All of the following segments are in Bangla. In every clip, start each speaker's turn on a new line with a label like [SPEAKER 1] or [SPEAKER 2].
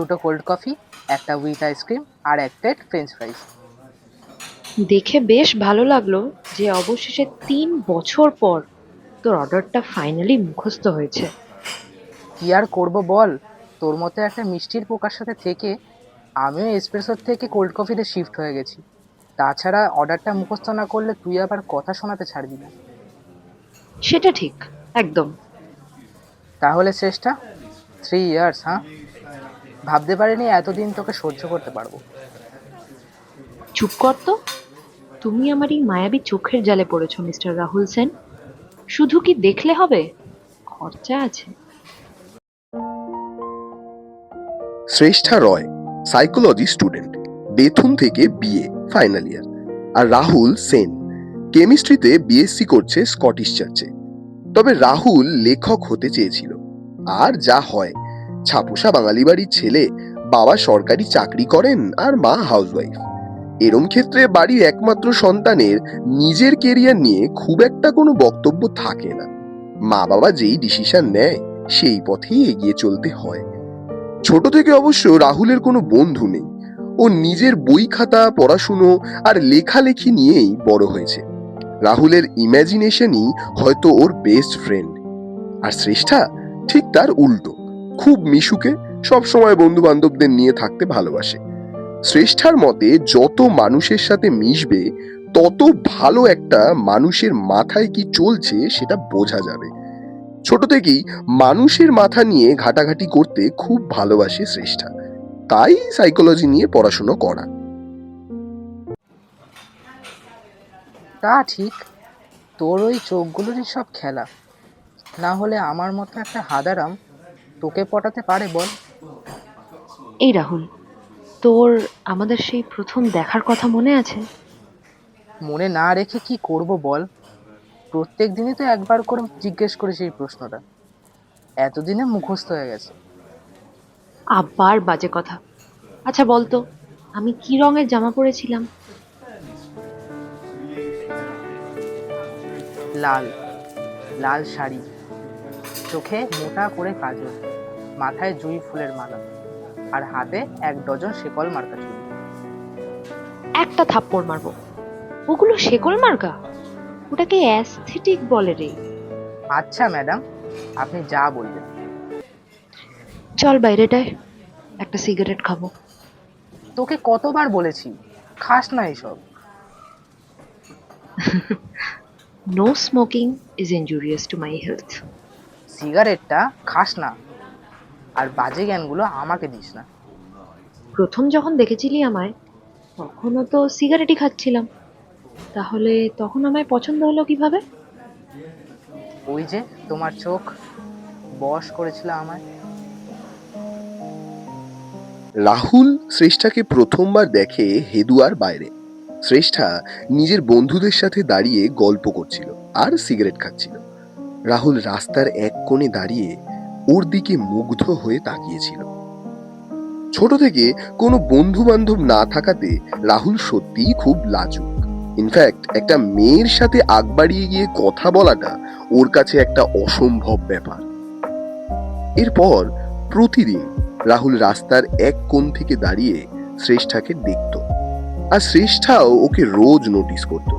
[SPEAKER 1] দুটো কোল্ড কফি একটা উইথ আইসক্রিম আর এক প্লেট ফ্রেঞ্চ ফ্রাইস
[SPEAKER 2] দেখে বেশ ভালো লাগল যে অবশেষে তিন বছর পর তোর অর্ডারটা ফাইনালি মুখস্থ হয়েছে।
[SPEAKER 1] কি আর করব বল? তোর মতো একটা মিষ্টির পোকার সাথে থেকে আমিও এসপ্রেসোর থেকে কোল্ড কফিতে শিফট হয়ে গেছি। তাছাড়া অর্ডারটা মুখস্থ না করলে তুই আবার কথা শোনাতে ছাড়বি না।
[SPEAKER 2] সেটা ঠিক একদম।
[SPEAKER 1] তাহলে শেষটা? থ্রি ইয়ার্স হ্যাঁ ভাবতে পারিনি এতদিন তোকে সহ্য করতে পারব।
[SPEAKER 2] চুপ কর তো। তুমি আমার এই মায়াবী চোখের জালে পড়েছো মিস্টার রাহুল সেন। শুধু কি দেখলে হবে? খরচা আছে।
[SPEAKER 3] Shreshtha Roy psychology student Bethune থেকে বিএ ফাইনাল ইয়ার আর রাহুল সেন কেমিস্ট্রিতে বিএসসি করছে স্কটিশ চার্চে তবে রাহুল লেখক হতে চেয়েছিল। আর যা হয় ছাপোষা বাঙালি বাড়ির ছেলে, বাবা সরকারি চাকরি করেন আর মা হাউসওয়াইফ এরম ক্ষেত্রে বাড়ির একমাত্র সন্তানের নিজের কেরিয়ার নিয়ে খুব একটা কোনো বক্তব্য থাকে না। মা বাবা যেই ডিসিশন নেয়, সেই পথেই এগিয়ে চলতে হয়। ছোট থেকে অবশ্য রাহুলের কোনো বন্ধু নেই। ও নিজের বই খাতা, পড়াশুনো আর লেখালেখি নিয়েই বড় হয়েছে। রাহুলের ইম্যাজিনেশনই হয়তো ওর বেস্ট ফ্রেন্ড আর শ্রেষ্ঠা ঠিক তার উল্টো। খুব মিশুকে সবসময় বন্ধু বান্ধবদের নিয়ে থাকতে ভালোবাসে। শ্রেষ্ঠার মতে, যত মানুষের সাথে মিশবে, তত ভালো একটা মানুষের মাথায় কি চলছে সেটা বোঝা যাবে। ছোট থেকেই মানুষের মাথা নিয়ে ঘাটাঘাটি করতে খুব ভালোবাসে শ্রেষ্ঠা। তাই সাইকোলজি নিয়ে পড়াশুনো করা।
[SPEAKER 1] তা ঠিক। তোর ওই চোখগুলোরই সব খেলা। না হলে আমার মতো একটা হাদারাম তোকে পটাতে পারে বল।
[SPEAKER 2] এই রাহুল তোর আমাদের সেই প্রথম দেখার কথা মনে আছে?
[SPEAKER 1] মনে না রেখে কি করব বল। প্রত্যেক দিনই তো একবার করে জিজ্ঞেস করেছি এই প্রশ্নটা। এতদিনে মুখস্থ হয়ে গেছে।
[SPEAKER 2] আবার বাজে কথা। আচ্ছা বলতো আমি কি রঙের জামা পরেছিলাম?
[SPEAKER 1] লাল লাল শাড়ি। চোখে মোটা করে কাজল। মাথায় জুঁই ফুলের মালা আর হাতে এক ডজন শেকল মার্কা চুড়ি
[SPEAKER 2] একটা থাপ্পড় মারবো। ওগুলো শেকল মার্কা? ওটাকে অ্যাস্থেটিক বলে রে।
[SPEAKER 1] আচ্ছা ম্যাডাম আপনি যা বলবেন
[SPEAKER 2] চল বাইরেটায় একটা সিগারেট খাব।
[SPEAKER 1] তোকে কতবার বলেছি খাস না এসব।
[SPEAKER 2] No smoking is injurious to my health
[SPEAKER 1] সিগারেটটা খাস না। আর বাজে জ্ঞানগুলো আমাকে দিস না।
[SPEAKER 2] প্রথম যখন দেখেছিলি আমায় তখনও তো সিগারেটই খাচ্ছিলাম। তাহলে তখন আমায় পছন্দ হলো কীভাবে?
[SPEAKER 1] ওই যে তোমার চোখ বশ করেছিল আমায়।
[SPEAKER 3] রাহুল শ্রেষ্ঠাকে প্রথমবার দেখে হেদুয়ার বাইরে। শ্রেষ্ঠা নিজের বন্ধুদের সাথে দাঁড়িয়ে গল্প করছিল আর সিগারেট খাচ্ছিল। রাহুল রাস্তার এক কোণে দাঁড়িয়ে ওর দিকে মুগ্ধ হয়ে তাকিয়েছিল। ছোট থেকে কোনো বন্ধু বান্ধব না থাকাতে রাহুল সত্যিই খুব লাজুক। ইনফ্যাক্ট একটা মেয়ের সাথে আগ বাড়িয়ে গিয়ে কথা বলাটা ওর কাছে একটা অসম্ভব ব্যাপার। এরপর প্রতিদিন রাহুল রাস্তার এক কোণ থেকে দাঁড়িয়ে শ্রেষ্ঠাকে দেখত। আর শ্রেষ্ঠাও ওকে রোজ নোটিস করত,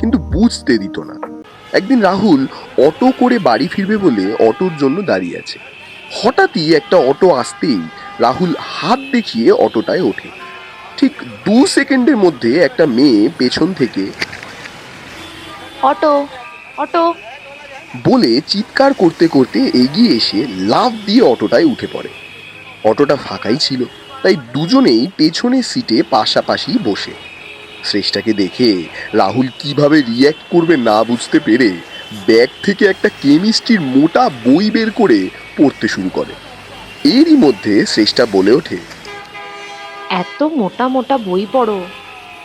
[SPEAKER 3] কিন্তু বুঝতে দিত না। একদিন রাহুল অটো করে বাড়ি ফিরবে বলে অটোর জন্য দাঁড়িয়ে আছে। হঠাৎই একটা অটো আসতেই রাহুল হাত দেখিয়ে অটোটায় ওঠে। ঠিক দু সেকেন্ডের মধ্যে একটা মেয়ে পেছন থেকে
[SPEAKER 2] অটো অটো।
[SPEAKER 3] বলে চিৎকার করতে করতে এগিয়ে এসে লাফ দিয়ে অটোটায় উঠে পড়ে। অটোটা ফাঁকাই ছিল তাই দুজনেই পেছনের সিটে পাশাপাশি বসে। শ্রেষ্ঠাকে দেখে রাহুল কীভাবে রিয়্যাক্ট করবে না বুঝতে পেরে ব্যাগ থেকে একটা কেমিস্ট্রির মোটা বই বের করে পড়তে শুরু করে। এরই মধ্যে শ্রেষ্ঠা বলে ওঠে
[SPEAKER 2] এত মোটা মোটা বই পড়ো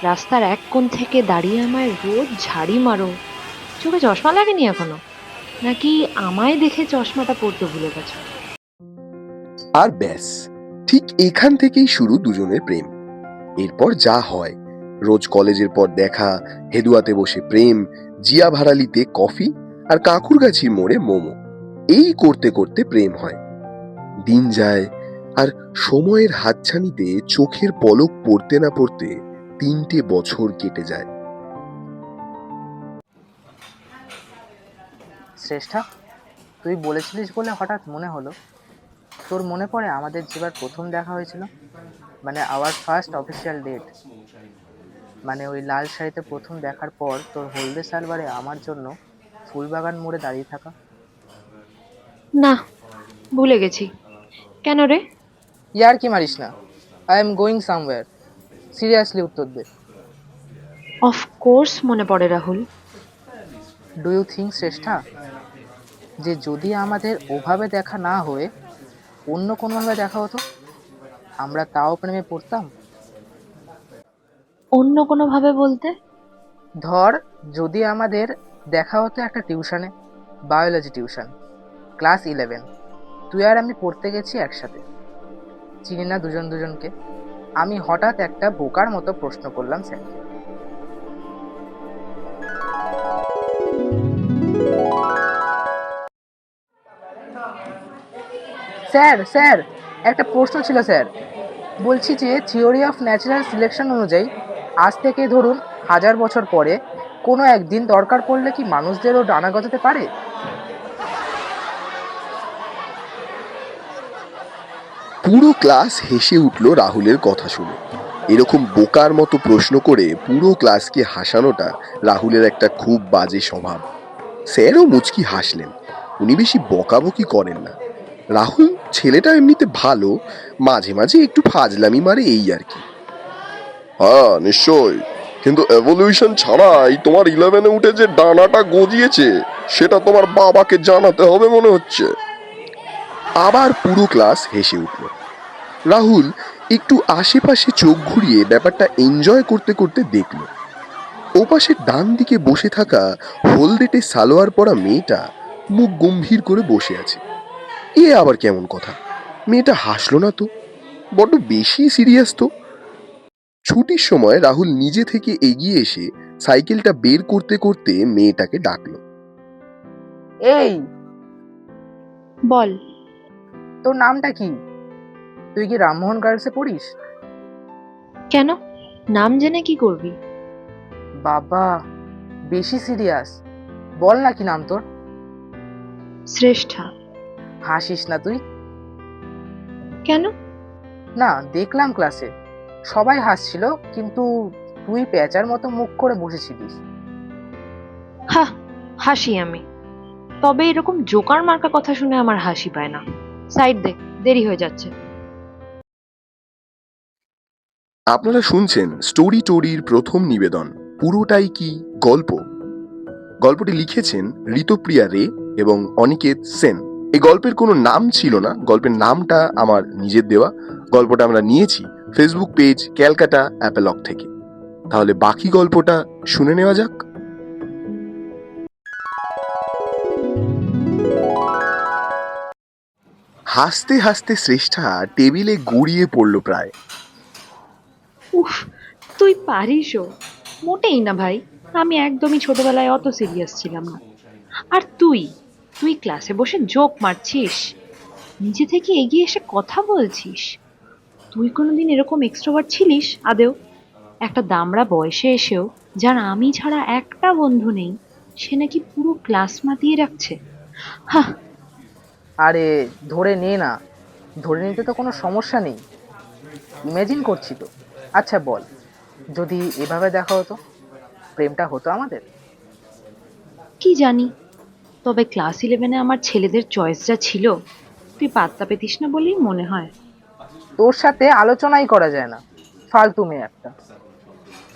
[SPEAKER 2] রাস্তার এক কোণ থেকে দাঁড়িয়ে আমায় রোজ ঝাড়ি মারো। চোখে চশমা লাগেনি এখনও? নাকি আমায় দেখে চশমাটা পড়তে ভুলে গেছো?
[SPEAKER 3] আর ব্যাস ঠিক এখান থেকেই শুরু দুজনের প্রেম। এরপর যা হয় রোজ কলেজের পর দেখা, হেদুয়াতে বসে প্রেম, জিয়া ভাড়ালিতে কফি আর কাকুরগাছির মোড়ে মোমো। এই করতে করতে প্রেম হয়। দিন যায় আর সময়ের হাতছানিতে চোখের পলক পড়তে না পড়তে তিনটে বছর কেটে যায়।
[SPEAKER 1] শ্রেষ্ঠা, তুই বলেছিলিস বলে হঠাৎ মনে হলো। তোর মনে পড়ে আমাদের যেবার প্রথম দেখা হয়েছিল? মানে আওয়ার ফার্স্ট অফিসিয়াল ডেট মানে ওই লাল শাড়িতে প্রথম দেখার পর তোর হলদে সালবারে আমার জন্য ফুলবাগান মোড়ে দাঁড়িয়ে থাকা।
[SPEAKER 2] না ভুলে গেছি। কেন রে?
[SPEAKER 1] ইয়ার কি মারিস না? I am going somewhere seriously উত্তর দে।
[SPEAKER 2] অফ কোর্স মনে পড়ে Rahul.
[SPEAKER 1] Do you think Shreshtha যে যদি আমাদের ওভাবে দেখা না হয়ে অন্য কোনোভাবে দেখা হতো আমরা তাও প্রেমে পড়তাম?
[SPEAKER 2] অন্য কোনোভাবে বলতে?
[SPEAKER 1] ধর, যদি আমাদের দেখা হতো একটা টিউশনে, বায়োলজি টিউশন, ক্লাস ইলেভেন, তুই আর আমি পড়তে গেছি একসাথে। চিনি না দুজন দুজনকে। আমি হঠাৎ একটা বোকার মতো প্রশ্ন করলাম স্যারকে। স্যার স্যার, একটা প্রশ্ন ছিল স্যার। বলছি যে থিওরি অফ ন্যাচারাল সিলেকশন অনুযায়ী আজ থেকে ধরুন হাজার বছর পরে কোনো একদিন দরকার পড়লে কি মানুষদেরও ডানা গজাতে পারে?
[SPEAKER 3] পুরো ক্লাস হেসে উঠল রাহুলের কথা শুনে। এরকম বোকার মতো প্রশ্ন করে পুরো ক্লাসকে হাসানোটা রাহুলের একটা খুব বাজে স্বভাব। স্যারও মুচকি হাসলেন। উনি বেশি বকাবকি করেন না। রাহুল ছেলেটা এমনিতে ভালো, মাঝে মাঝে একটু ফাজলামি মারে এই আর কি। হ্যাঁ নিশ্চয় কিন্তু এভলিউশন ছাড়াই তোমার ইলেভেনে উঠে যে ডানাটা গজিয়েছে, সেটা তোমার বাবাকে জানাতে হবে মনে হচ্ছে। আবার পুরো ক্লাস হেসে উঠল। রাহুল একটু আশেপাশে চোখ ঘুরিয়ে ব্যাপারটা এনজয় করতে করতে দেখল। ওপাশে ডান দিকে বসে থাকা হলদেটে সালোয়ার পরা মেয়েটা মুখ গম্ভীর করে বসে আছে। এ আবার কেমন কথা? মেয়েটা হাসলো না তো? বড্ড বেশি সিরিয়াস তো? ছুটির সময় রাহুল নিজে থেকে এগিয়ে এসে সাইকেলটা বের করতে করতে মেয়েটাকে ডাকলো।
[SPEAKER 1] এই!
[SPEAKER 2] বল।
[SPEAKER 1] তোর নামটা কি? তুই কি রামমোহন গার্লসে পড়িস?
[SPEAKER 2] কেন? নাম জেনে কি করবি?
[SPEAKER 1] বাবা বেশি সিরিয়াস বল না কি নাম তোর।
[SPEAKER 2] শ্রেষ্ঠা।
[SPEAKER 1] হাসিস না তুই?
[SPEAKER 2] কেন?
[SPEAKER 1] না দেখলাম ক্লাসে সবাই হাসছিল কিন্তু তুই পেঁচার মতো মুখ করে বসেছিলিস।
[SPEAKER 2] হা হাসি আমি। তবে এরকম জোকার মার্কা কথা শুনে আমার হাসি পায় না। সাইড দে দেরি হয়ে যাচ্ছে।
[SPEAKER 3] আপনারা শুনছেন স্টোরি টোরির প্রথম নিবেদন। পুরোটাই কি গল্প? গল্পটি লিখেছেন ঋতপ্রিয়া রে এবং অনিকেত সেন। এই গল্পের কোনো নাম ছিল না। গল্পের নামটা আমার নিজের দেওয়া। গল্পটা আমরা নিয়েছি ফেসবুক পেজ ক্যালকাটা অ্যাপেলক থেকে। তাহলে বাকি গল্পটা শুনে নেওয়া যাক। হাসতে হাসতে শ্রেষ্ঠা টেবিলে গড়িয়ে পড়ল প্রায়।
[SPEAKER 2] উফ, তুই পারিসও মোটেই না ভাই, আমি একদমই ছোটবেলায় অত সিরিয়াস ছিলাম না। আর তুই তুই ক্লাসে বসে জোক মারছিস। নিজে থেকে এগিয়ে এসে কথা বলছিস। তুই কোনোদিন এরকম এক্সট্রোভার্ট ছিলিস আদেও? একটা দামড়া বয়সে এসেও যার আমি ছাড়া একটা বন্ধু নেই সে নাকি পুরো ক্লাস মাতিয়ে রাখছে
[SPEAKER 1] আরে ধরে নে না। ধরে নিতে তো কোনো সমস্যা নেই। ইমাজিন করছি তো। আচ্ছা বল। যদি এভাবে দেখা হতো প্রেমটা হতো আমাদের?
[SPEAKER 2] কি জানি। তবে ক্লাস ইলেভেনে আমার ছেলেদের চয়েস যা ছিল তুই পাত্তা পেতিস না বলেই মনে হয়।
[SPEAKER 1] তোর সাথে আলোচনাই করা যায় না। ফালতু মেয়ে একটা।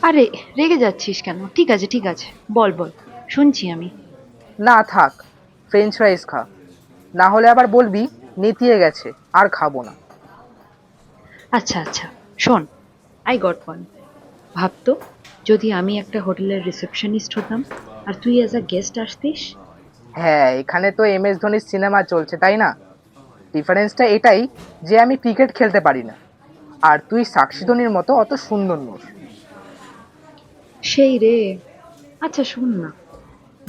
[SPEAKER 2] আরে রেগে যাচ্ছিস কেন? ঠিক আছে ঠিক আছে। বল বল। শুনছি আমি।
[SPEAKER 1] না থাক। ফ্রেঞ্চ ফ্রাইস খা। না হলে আবার বলবি নেতিয়ে গেছে আর খাব না।
[SPEAKER 2] আচ্ছা আচ্ছা। শোন আই গট ওয়ান ভাবতো যদি আমি একটা হোটেলের রিসেপশনিস্ট হতাম আর তুই অ্যাজ আ গেস্ট আসতিস?
[SPEAKER 1] হ্যাঁ এখানে তো এম এস ধোনির সিনেমা চলছে তাই না? ডিফারেন্সটা এটাই যে আমি ক্রিকেট খেলতে পারি না। আর তুই সাক্ষী ধোনির মতো অত সুন্দর নোস।
[SPEAKER 2] সেই রে। আচ্ছা শুন না।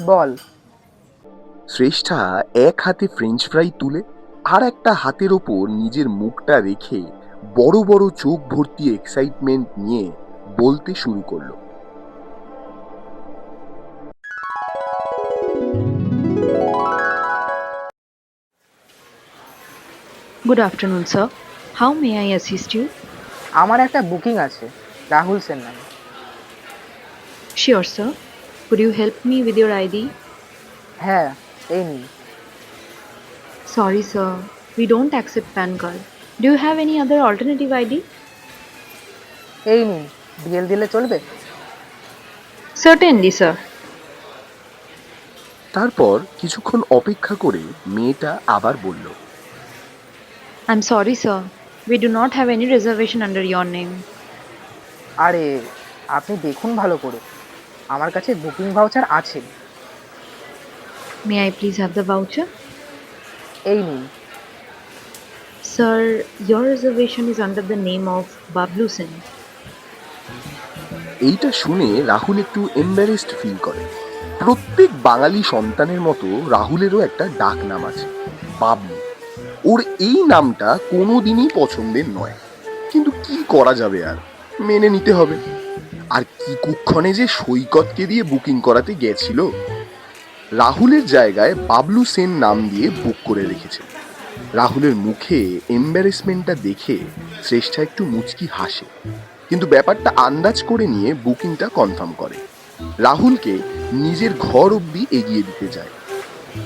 [SPEAKER 1] বল।
[SPEAKER 3] শ্রেষ্ঠা এক হাতে ফ্রেঞ্চ ফ্রাই তুলে আর একটা হাতের ওপর নিজের মুখটা রেখে বড় বড় চোখ ভর্তি এক্সাইটমেন্ট নিয়ে বলতে শুরু করল।
[SPEAKER 2] Good afternoon sir how may I assist you
[SPEAKER 1] আমার একটা বুকিং আছে রাহুল সেন নামে
[SPEAKER 2] sure sir could you help me with your ID
[SPEAKER 1] হ্যাঁ এই নিন।
[SPEAKER 2] Sorry, sir. We don't accept PAN card Do you have any other alternative ID?
[SPEAKER 1] এই নিন ডিএল দিলে চলবে?
[SPEAKER 2] Certainly, স্যার
[SPEAKER 3] তারপর কিছুক্ষণ অপেক্ষা করে মেয়েটা আবার বলল
[SPEAKER 2] I'm sorry, sir. We do not have any reservation under your name.
[SPEAKER 1] আরে আপনি দেখুন ভালো করে আমার কাছে বুকিং ভাউচার আছে
[SPEAKER 2] May I please have the voucher?
[SPEAKER 1] এই নিন
[SPEAKER 2] Sir, your reservation is under the name of Bablu Singh.
[SPEAKER 3] এইটা শুনে রাহুল একটু এম্বারেসড ফিল করে প্রত্যেক বাঙালি সন্তানের মতো রাহুলেরও একটা ডাক নাম আছে বাবলু ওর এই নামটা কোনোদিনই পছন্দের নয়। কিন্তু কি করা যাবে আর? মেনে নিতে হবে। আর কি কুক্ষণে যে সৈকতকে দিয়ে বুকিং করাতে গেছিল, রাহুলের জায়গায় বাবলু সেন নাম দিয়ে বুক করে রেখেছে। রাহুলের মুখে এম্বারেসমেন্টটা দেখে শ্রেষ্ঠা একটু মুচকি হাসে। কিন্তু ব্যাপারটা আন্দাজ করে নিয়ে বুকিংটা কনফার্ম করে। রাহুলকে নিজের ঘর অবধি এগিয়ে দিতে যায়।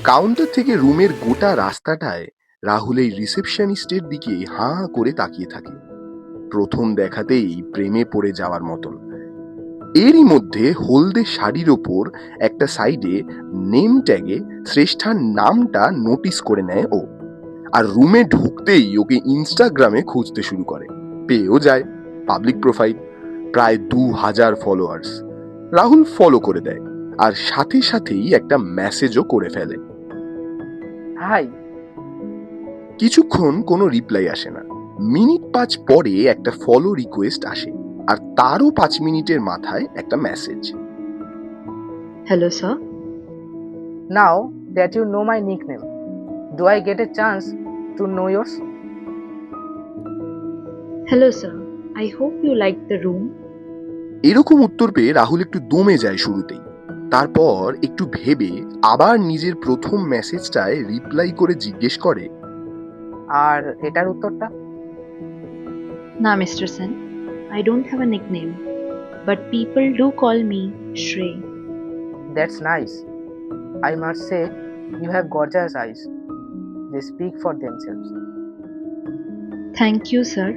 [SPEAKER 3] কাউন্টার থেকে রুমের গোটা রাস্তাটায় রাহুল এই রিসেপশনিস্টের দিকে হাঁ হাঁ করে তাকিয়ে থাকে। প্রথম দেখাতেই প্রেমে পড়ে যাওয়ার মতন। এরই মধ্যে হলদে শাড়ির ওপর একটা সাইডে নেম ট্যাগে শ্রেষ্ঠার নামটা নোটিস করে নেয় ও। আর রুমে ঢুকতেই ওকে ইনস্টাগ্রামে খুঁজতে শুরু করে। পেয়েও যায় পাবলিক প্রোফাইল। প্রায় দু হাজার ফলোয়ার্স। রাহুল ফলো করে দেয়। আর সাথে সাথেই একটা মেসেজও করে ফেলে।
[SPEAKER 1] হাই
[SPEAKER 3] কিছুক্ষণ কোনো রিপ্লাই আসে না। মিনিট পাঁচ পরে একটা ফলো রিকোয়েস্ট আসে আর তারও পাঁচ মিনিটের মাথায় একটা message
[SPEAKER 2] hello sir
[SPEAKER 1] now that you know my nick name do I get a chance to know yours
[SPEAKER 2] hello sir I hope you like the room
[SPEAKER 3] এরকম উত্তর পেয়ে রাহুল একটু দমে যায় শুরুতেই। তারপর একটু ভেবে আবার নিজের প্রথম মেসেজটায় রিপ্লাই করে জিজ্ঞেস করে
[SPEAKER 1] আর এটার উত্তরটা?
[SPEAKER 2] না mister Sen I don't have a nickname. But people do call me Shrey.
[SPEAKER 1] That's nice I must say you have gorgeous eyes they speak for themselves
[SPEAKER 2] Thank you sir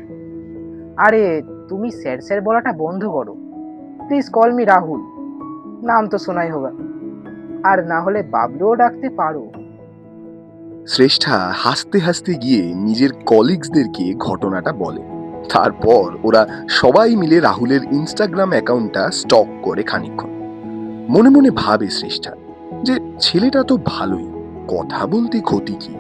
[SPEAKER 1] আরে তুমি স্যার স্যার বলাটা বন্ধ করো। Please call me Rahul. নাম তো শোনাই হোগা আর না হলে বাবলুও ডাকতে পারো।
[SPEAKER 3] শ্রেষ্ঠা হাসতে হাসতে গিয়ে নিজের কলিগসদেরকে ঘটনাটা বলে। তারপর ওরা সবাই মিলে রাহুলের ইনস্টাগ্রাম অ্যাকাউন্টটা স্টক করে খানিকক্ষণ। মনে মনে ভাবে শ্রেষ্ঠা যে ছেলেটা তো ভালোই, কথা বলতে ক্ষতি কি?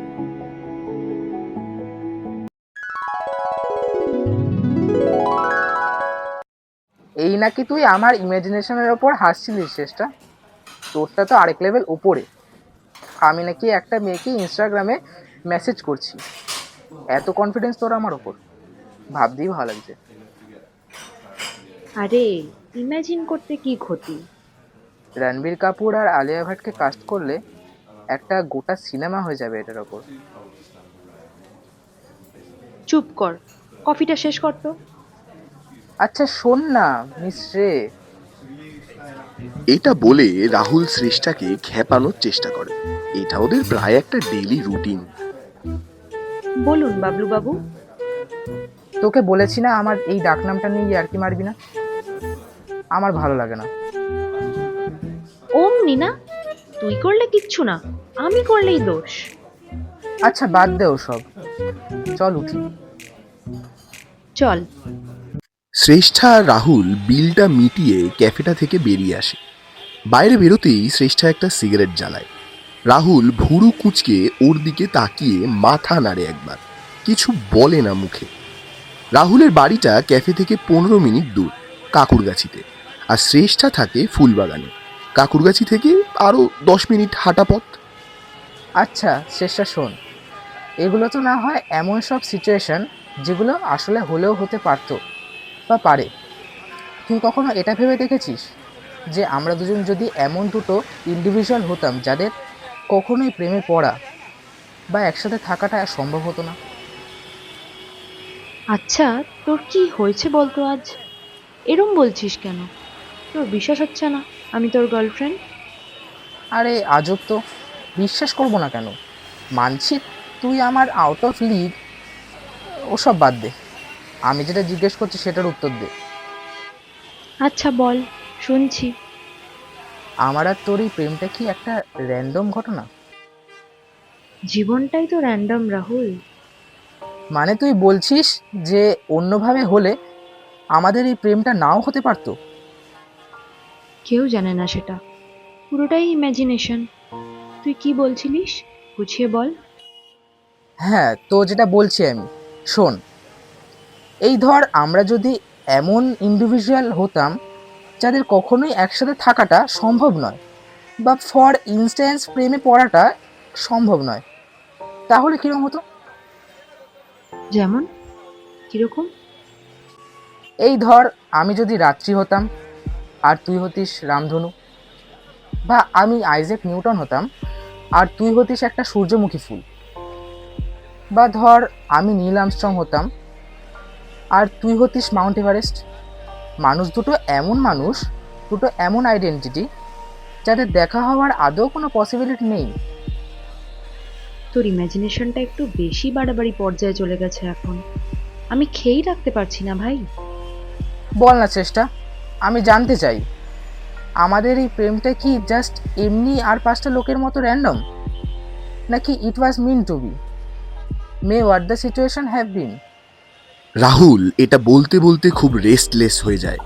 [SPEAKER 1] এই নাকি তুই আমার ইমাজিনেশনের ওপর হাসছিলিস শেষটা তোরটা তো আরেক লেভেল ওপরে আমি নাকি একটা মেয়েকে ইনস্টাগ্রামে মেসেজ করছি। এত কনফিডেন্স তোর আমার ওপর ভাবতেই ভালো লাগছে।
[SPEAKER 2] আরে ইমাজিন করতে কি ক্ষতি?
[SPEAKER 1] রণবীর কাপুর আর আলিয়া ভাটকে কাস্ট করলে একটা গোটা সিনেমা হয়ে যাবে এটার ওপর
[SPEAKER 2] চুপ কর। কফিটা শেষ কর তো।
[SPEAKER 1] আচ্ছা শোন না মিস রে।
[SPEAKER 3] এটা বলে রাহুল শ্রেষ্ঠাকে খেপানোর চেষ্টা করে। এটা ওদের প্রায় একটা ডেইলি রুটিন
[SPEAKER 2] বলুন বাবলু বাবু
[SPEAKER 1] তোকে বলেছি না আমার এই ডাকনামটা নিয়ে আর কি মারবি না। আমার ভালো লাগে না।
[SPEAKER 2] অমনি না তুই করলে কিচ্ছু না আমি করলেই দোষ।
[SPEAKER 1] আচ্ছা বাদ দে সব চল উঠি।
[SPEAKER 2] চল।
[SPEAKER 3] শ্রেষ্ঠা আর রাহুল বিলটা মিটিয়ে ক্যাফেটা থেকে বেরিয়ে আসে। বাইরে বেরোতেই শ্রেষ্ঠা একটা সিগারেট জ্বালায়। রাহুল ভুরু কুচকে ওর দিকে তাকিয়ে মাথা নাড়ে একবার। কিছু বলে না মুখে। রাহুলের বাড়িটা ক্যাফে থেকে পনেরো মিনিট দূর, কাকুরগাছিতে। আর শ্রেষ্ঠা থাকে ফুলবাগানে। কাকুরগাছি থেকে আরও দশ মিনিট হাঁটা পথ।
[SPEAKER 1] আচ্ছা শেষটা শোন। এগুলো তো না হয় এমন সব সিচুয়েশন যেগুলো আসলে হলেও হতে পারতো বা পারে। তুই কখনো এটা ভেবে দেখেছিস? যে আমরা দুজন যদি এমন দুটো ইন্ডিভিজুয়াল হতাম যাদের কখনোই প্রেমে পড়া বা একসাথে থাকাটা সম্ভব হতো না।
[SPEAKER 2] আচ্ছা তোর কি হয়েছে বলতো আজ? এরম বলছিস কেন? তোর বিশ্বাস হচ্ছে না আমি তোর গার্লফ্রেন্ড
[SPEAKER 1] আরে আজব তো। বিশ্বাস করব না কেন? মানছি তুই আমার আউট অফ লিগ ওসব বাদ দে। আমি যেটা জিজ্ঞেস করছি সেটার উত্তর দে।
[SPEAKER 2] আচ্ছা বল শুনছি।
[SPEAKER 1] আমার আর তোর এই প্রেমটা কি একটা র্যান্ডম ঘটনা?
[SPEAKER 2] জীবনটাই তো র্যান্ডম রাহুল।
[SPEAKER 1] মানে তুই বলছিস যে অন্যভাবে হলে আমাদের এই প্রেমটা নাও হতে পারতো?
[SPEAKER 2] কেউ জানে না সেটা। পুরোটাই ইমাজিনেশন তুই কি বলছিলিস? গুছিয়ে বল।
[SPEAKER 1] হ্যাঁ তো যেটা বলছি আমি শোন। এই ধর আমরা যদি এমন ইন্ডিভিজুয়াল হতাম যাদের কখনোই একসাথে থাকাটা সম্ভব নয় বা ফর ইনস্ট্যান্স প্রেমে পড়াটা সম্ভব নয়। তাহলে কীরকম হতো?
[SPEAKER 2] যেমন? কীরকম?
[SPEAKER 1] এই ধর আমি যদি রাত্রি হতাম আর তুই হতিস রামধনু বা আমি আইজেক নিউটন হতাম আর তুই হতিস একটা সূর্যমুখী ফুল বা ধর আমি নীল আমস্ট্রং হতাম আর তুই হতিস মাউন্ট এভারেস্ট মানুষ দুটো এমন মানুষ দুটো এমন আইডেন্টিটি যাদের দেখা হওয়ার আদৌ কোনো পসিবিলিটি নেই।
[SPEAKER 2] তোর ইমাজিনেশনটা একটু বেশি বাড়াবাড়ি পর্যায়ে চলে গেছে এখন। আমি খেয়েই রাখতে পারছি না ভাই।
[SPEAKER 1] বল না চেষ্টা। আমি জানতে চাই আমাদের এই প্রেমটা কি জাস্ট এমনি আর পাঁচটা লোকের মতো র্যান্ডম নাকি it was mean to be may what the situation have been
[SPEAKER 3] Rahul এটা বলতে বলতে খুব রেস্টলেস হয়ে যায়।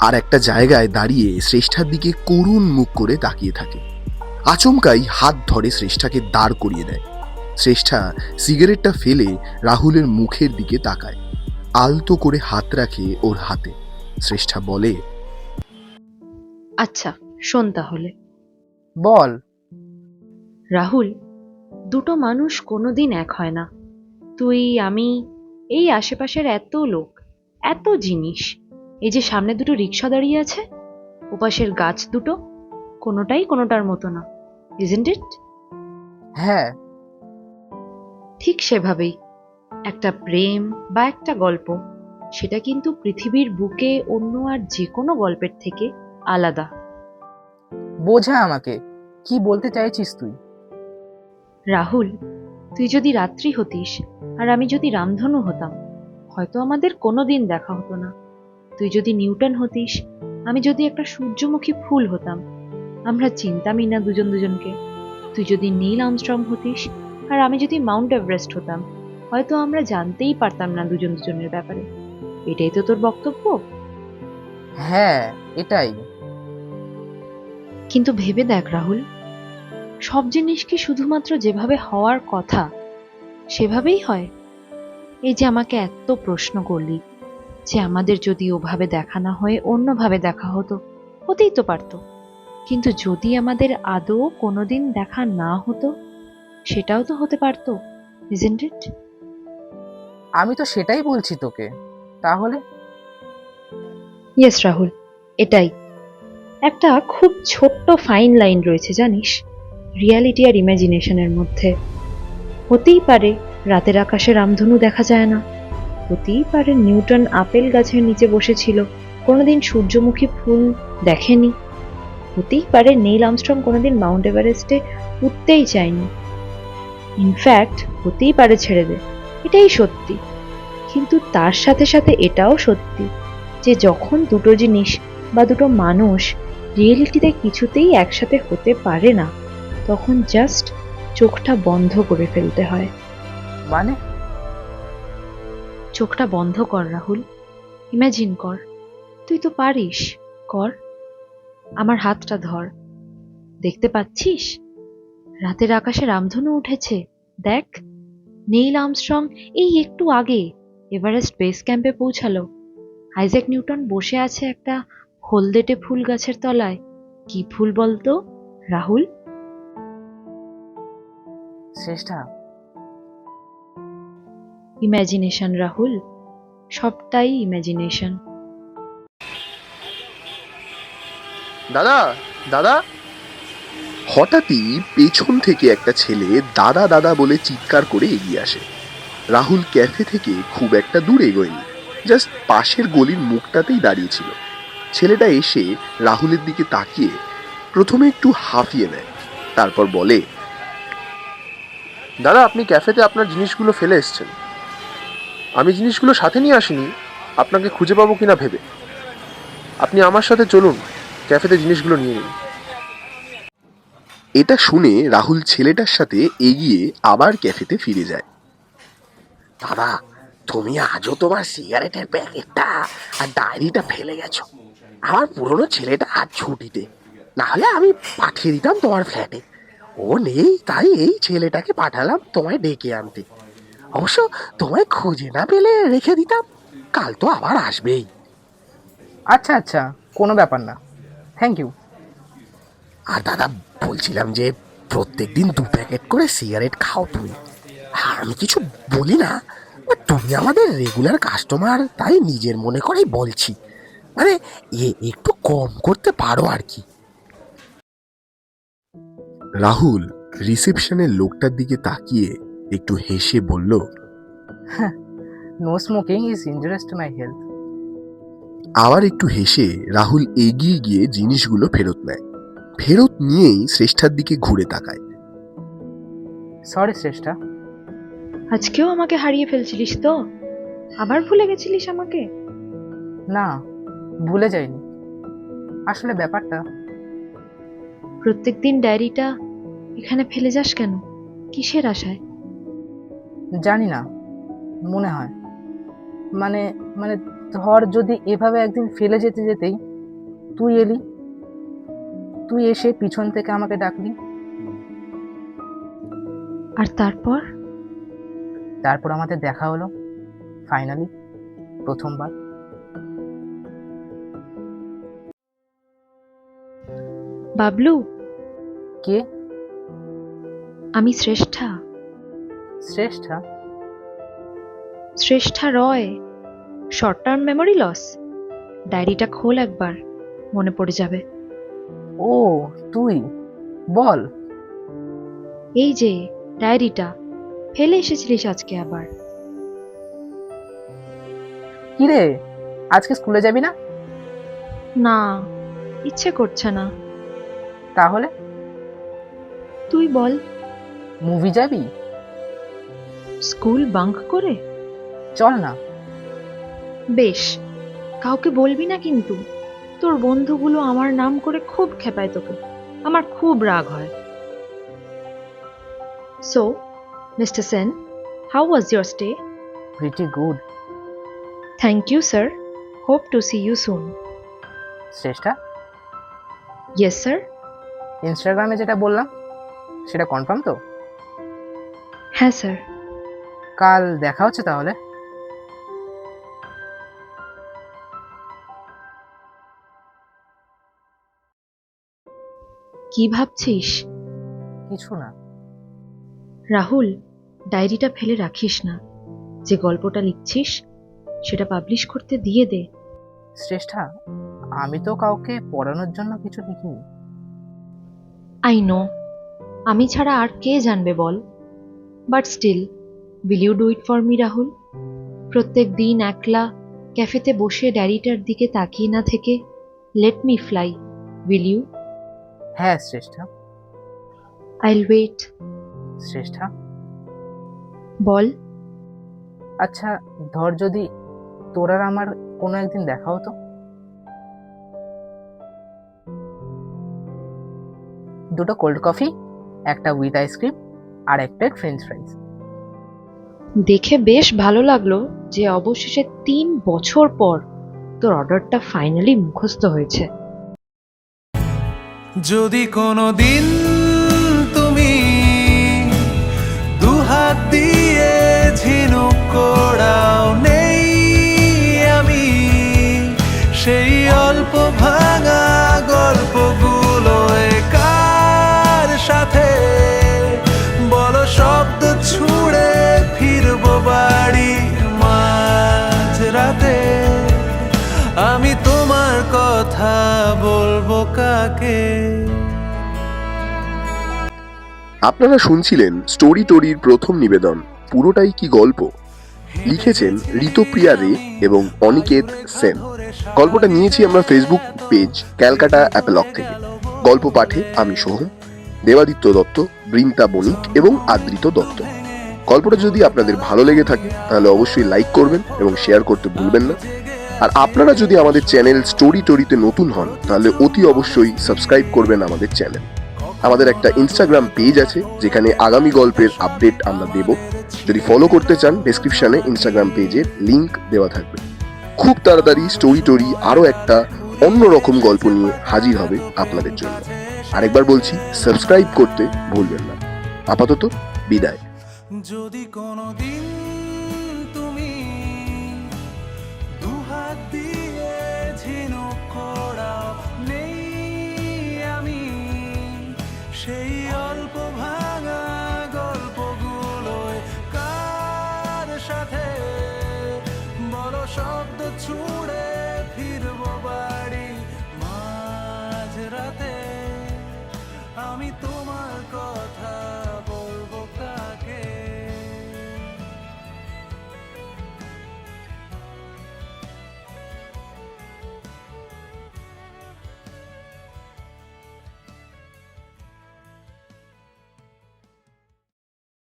[SPEAKER 3] আর একটা জায়গায় দাঁড়িয়ে শ্রেষ্ঠার দিকে করুণ মুখ করে তাকিয়ে থাকে। আচমকাই হাত ধরে শ্রেষ্ঠাকে দাঁড় করিয়ে দেয়। শ্রেষ্ঠা সিগারেটটা ফেলে রাহুলের মুখের দিকে তাকায়। আলতো করে হাত রাখে ওর হাতে। শ্রেষ্ঠা বলে
[SPEAKER 2] আচ্ছা শোন তাহলে।
[SPEAKER 1] বল।
[SPEAKER 2] রাহুল দুটো মানুষ কোনোদিন এক হয় না। তুই আমি এই আশেপাশের এত লোক এত জিনিস এই যে সামনে দুটো রিক্সা দাঁড়িয়ে আছে ওপাশের গাছ দুটো কোনোটাই কোনোটার মতো না ইজেন্ট ইট
[SPEAKER 1] হ্যাঁ।
[SPEAKER 2] ঠিক সেভাবেই একটা প্রেম বা একটা গল্প সেটা কিন্তু পৃথিবীর বুকে অন্য আর যে কোনো গল্পের থেকে আলাদা।
[SPEAKER 1] বোঝা আমাকে কি বলতে চাইছিস তুই?
[SPEAKER 2] রাহুল তুই যদি রাত্রি হতিস আর আমি যদি রামধনু হতাম হয়তো আমাদের কোনোদিন দেখা হতো না। তুই যদি নিউটন হতিস আমি যদি একটা সূর্যমুখী ফুল হতাম আমরা চিনতামই না দুজন দুজনকে। তুই যদি নীল আমস্ট্রং হতিস আর আমি যদি মাউন্ট এভারেস্ট হতাম হয়তো আমরা জানতেই পারতাম না দুজন দুজনের ব্যাপারে। এটাই তো তোর বক্তব্য?
[SPEAKER 1] হ্যাঁ এটাই।
[SPEAKER 2] কিন্তু ভেবে দেখ রাহুল সব জিনিস কি শুধুমাত্র যেভাবে হওয়ার কথা সেভাবেই হয়? এই যে আমাকে এত প্রশ্ন করলি যে আমাদের যদি ওভাবে দেখা না হয়ে অন্যভাবে দেখা হতো হতেই তো পারতো। কিন্তু যদি আমাদের আদৌ কোনোদিন দেখা না হতো সেটাও তো হতে পারতো ইজেন্ট ইট
[SPEAKER 1] আমি তো সেটাই বলছি তোকে তাহলে?
[SPEAKER 2] ইয়েস রাহুল এটাই। একটা খুব ছোট্ট ফাইন লাইন রয়েছে জানিস? রিয়ালিটি আর ইমাজিনেশনের মধ্যে। হতেই পারে রাতের আকাশে রামধনু দেখা যায় না। হতেই পারে নিউটন আপেল গাছের নিচে বসেছিল, কোনোদিন সূর্যমুখী ফুল দেখেনি। হতেই পারে নীল আমস্ট্রং কোনোদিন মাউন্ট এভারেস্টে উঠতেই চায়নি। ইনফ্যাক্ট হতেই পারে ছেড়ে দে, এটাই সত্যি। কিন্তু তার সাথে সাথে এটাও সত্যি যে যখন দুটো জিনিস বা দুটো মানুষ রিয়েলিটিতে কিছুতেই একসাথে হতে পারে না তখন জাস্ট চোখটা বন্ধ করে ফেলতে হয়।
[SPEAKER 1] মানে?
[SPEAKER 2] চোখটা বন্ধ কর রাহুল। ইমাজিন কর। তুই তো পারিস। কর। আমার হাতটা ধর। দেখতে পাচ্ছিস? রাতের আকাশে রামধনু উঠেছে। দেখ নীল আমস্ট্রং এই একটু আগে এভারেস্ট বেস ক্যাম্পে পৌঁছালো। আইজ্যাক নিউটন বসে আছে একটা হলদেটে ফুল গাছের তলায়। কি ফুল বলতো রাহুল?
[SPEAKER 1] শ্রেষ্ঠা।
[SPEAKER 2] ইম্যাজিনেশন রাহুল সবটাই ইম্যাজিনেশন
[SPEAKER 4] দাদা দাদা।
[SPEAKER 3] হঠাৎই পেছন থেকে একটা ছেলে দাদা দাদা বলে চিৎকার করে এগিয়ে আসে। রাহুল ক্যাফে থেকে খুব একটা দূর এগোয়নি জাস্ট পাশের গলির মুখটাতেই দাঁড়িয়েছিল ছেলেটা এসে রাহুলের দিকে তাকিয়ে প্রথমে একটু হাঁফিয়ে নেয় তারপর বলে
[SPEAKER 4] দাদা, আপনি ক্যাফেতে আপনার জিনিসগুলো ফেলে এসেছেন। আমি জিনিসগুলো সাথে নিয়ে আসিনি, আপনাকে খুঁজে পাবো কিনা ভেবে। আপনি আমার সাথে চলুন, ক্যাফেতে জিনিসগুলো নিয়ে নিন।
[SPEAKER 3] এটা শুনে রাহুল ছেলেটার সাথে এগিয়ে আবার ক্যাফেতে ফিরে যায়।
[SPEAKER 5] দাদা তুমি আজও তোমার সিগারেটের প্যাকেটটা আর ডায়েরিটা ফেলে গেছো। আমার পুরনো ছেলেটা আজ ছুটিতে। না হলে আমি পাঠিয়ে দিতাম তোমার ফ্ল্যাটে। ও নেই তাই এই ছেলেটাকে পাঠালাম তোমায় ডেকে আনতে। অবশ্য তোমায় খুঁজে না পেলে রেখে দিতাম কাল তো আবার আসবেই।
[SPEAKER 1] আচ্ছা আচ্ছা কোনো ব্যাপার না। থ্যাংক ইউ
[SPEAKER 5] আর দাদা বলছিলাম যে প্রত্যেক দিন দু প্যাকেট করে সিগারেট খাও তুমি। আর আমি কিছু বলি না তুমি আমাদের রেগুলার কাস্টমার তাই নিজের মনে করেই বলছি। মানে একটু কম করতে পারো আর কি।
[SPEAKER 3] রাহুল রিসেপশনের লোকটার দিকে তাকিয়ে একটু হেসে বলল
[SPEAKER 1] no smoking is injurious to my health
[SPEAKER 3] আবার একটু হেসে রাহুল এগিয়ে গিয়ে জিনিসগুলো ফেরত নেয়। ফেরত নিয়েই শ্রেষ্ঠার দিকে ঘুরে তাকায়।
[SPEAKER 1] সরি শ্রেষ্ঠা।
[SPEAKER 2] আজকেও আমাকে হারিয়ে ফেলছিলিস তো? আবার ভুলে গেছিলিস আমাকে?
[SPEAKER 1] না ভুলে যাইনি। আসলে ব্যাপারটা?
[SPEAKER 2] প্রত্যেকদিন ডায়েরিটা এখানে ফেলে যাস কেন? কিসের আশায়?
[SPEAKER 1] জানি না মনে হয়। মানে মানে ধর যদি এভাবে একদিন ফেলে যেতে যেতেই তুই এলি তুই এসে পিছন থেকে আমাকে ডাকলি।
[SPEAKER 2] আর তারপর?
[SPEAKER 1] তারপর আমাদের দেখা হলো ফাইনালি প্রথমবার।
[SPEAKER 2] বাবলু?
[SPEAKER 1] কে?
[SPEAKER 2] আমি Shreshtha.
[SPEAKER 1] Shreshtha?
[SPEAKER 2] Shreshtha Roy short term memory loss ডায়েরিটা খোল একবার মনে পড়ে যাবে।
[SPEAKER 1] ও তুই বল।
[SPEAKER 2] এই যে ডায়েরিটা ফেলে এসেছিলিস আজকে আবার।
[SPEAKER 1] কিরে আজকে স্কুলে যাবি না?
[SPEAKER 2] না ইচ্ছে করছে না।
[SPEAKER 1] তাহলে?
[SPEAKER 2] তুই বল।
[SPEAKER 1] মুভি যাবি?
[SPEAKER 2] স্কুল বাঙ্ক করে?
[SPEAKER 1] চল না।
[SPEAKER 2] বেশ কাউকে বলবি না কিন্তু। তোর বন্ধুগুলো আমার নাম করে খুব খেপায় তোকে। আমার খুব রাগ হয়। So mister Sen how was your stay
[SPEAKER 1] pretty good
[SPEAKER 2] thank you sir hope to see you soon
[SPEAKER 1] Shreshtha
[SPEAKER 2] yes sir
[SPEAKER 1] ইনস্টাগ্রামে যেটা বললাম সেটা কনফার্ম তো?
[SPEAKER 2] হ্যাঁ স্যার।
[SPEAKER 1] কাল দেখা হচ্ছে তাহলে?
[SPEAKER 2] কি ভাবছিস?
[SPEAKER 1] কিছু না।
[SPEAKER 2] রাহুল ডায়েরিটা ফেলে রাখিস না। যে গল্পটা লিখছিস সেটা পাবলিশ করতে দিয়ে দে।
[SPEAKER 1] শ্রেষ্ঠা আমি তো কাউকে পড়ানোর জন্য কিছু লিখিনি।
[SPEAKER 2] আই নো আমি ছাড়া আর কে জানবে বল? But still will you do it for me Rahul প্রত্যেক দিন একলা ক্যাফেতে বসে ড্যারিটার দিকে তাকিয়ে না থেকে let me fly will you
[SPEAKER 1] হ্যাঁ শ্রেষ্ঠা।
[SPEAKER 2] আইল ওয়েট
[SPEAKER 1] শ্রেষ্ঠা।
[SPEAKER 2] বল।
[SPEAKER 1] আচ্ছা ধর যদি তোর আর আমার কোনো একদিন দেখা হতো। দুটো কোল্ড কফি একটা উইথ আইসক্রিম আর এক প্লেট ফ্রেঞ্চ ফ্রাইজ
[SPEAKER 2] দেখে বেশ ভালো লাগল যে অবশেষে তিন বছর পর তোর অর্ডারটা ফাইনালি মুখস্থ হয়েছে।
[SPEAKER 6] যদি কোনো দিন তুমি দুহাত দিয়ে ঝিনুক কোড়াও নেই আমি সেই অল্প ভাঙা গল্পগুলো কার সাথে বাড়ি মাঝ রাতে আমি তোমার কথা বলব কাকে?
[SPEAKER 3] আপনারা শুনছিলেন স্টোরি টোরির প্রথম নিবেদন, পুরোটাই কি গল্প? লিখেছেন ঋতপ্রিয়া রে এবং অনিকেত সেন। গল্পটা নিয়েছি আমরা ফেসবুক পেজ ক্যালকাটা অ্যাপেলক থেকে। গল্প পাঠে আমি সোহম, দেবাদিত্য দত্ত, বৃন্তা বণিক এবং আদৃত দত্ত। গল্পটা যদি আপনাদের ভালো লেগে থাকে, তাহলে অবশ্যই লাইক করবেন এবং শেয়ার করতে ভুলবেন না। আর আপনারা যদি আমাদের চ্যানেল স্টোরি টোরিতে নতুন হন, তাহলে অতি অবশ্যই সাবস্ক্রাইব করবেন আমাদের চ্যানেল আমাদের একটা ইনস্টাগ্রাম পেজ আছে, যেখানে আগামী গল্পের আপডেট আমরা দেব। যদি ফলো করতে চান ডেসক্রিপশনে ইনস্টাগ্রাম পেজের লিংক দেওয়া থাকবে। খুব তাড়াতাড়ি স্টোরি টোরি আরও একটা অন্যরকম গল্প নিয়ে হাজির হবে আপনাদের জন্য। আরেকবার বলছি সাবস্ক্রাইব করতে ভুলবেন না। আপাতত বিদায়।
[SPEAKER 6] যদি কোনোদিন তুমি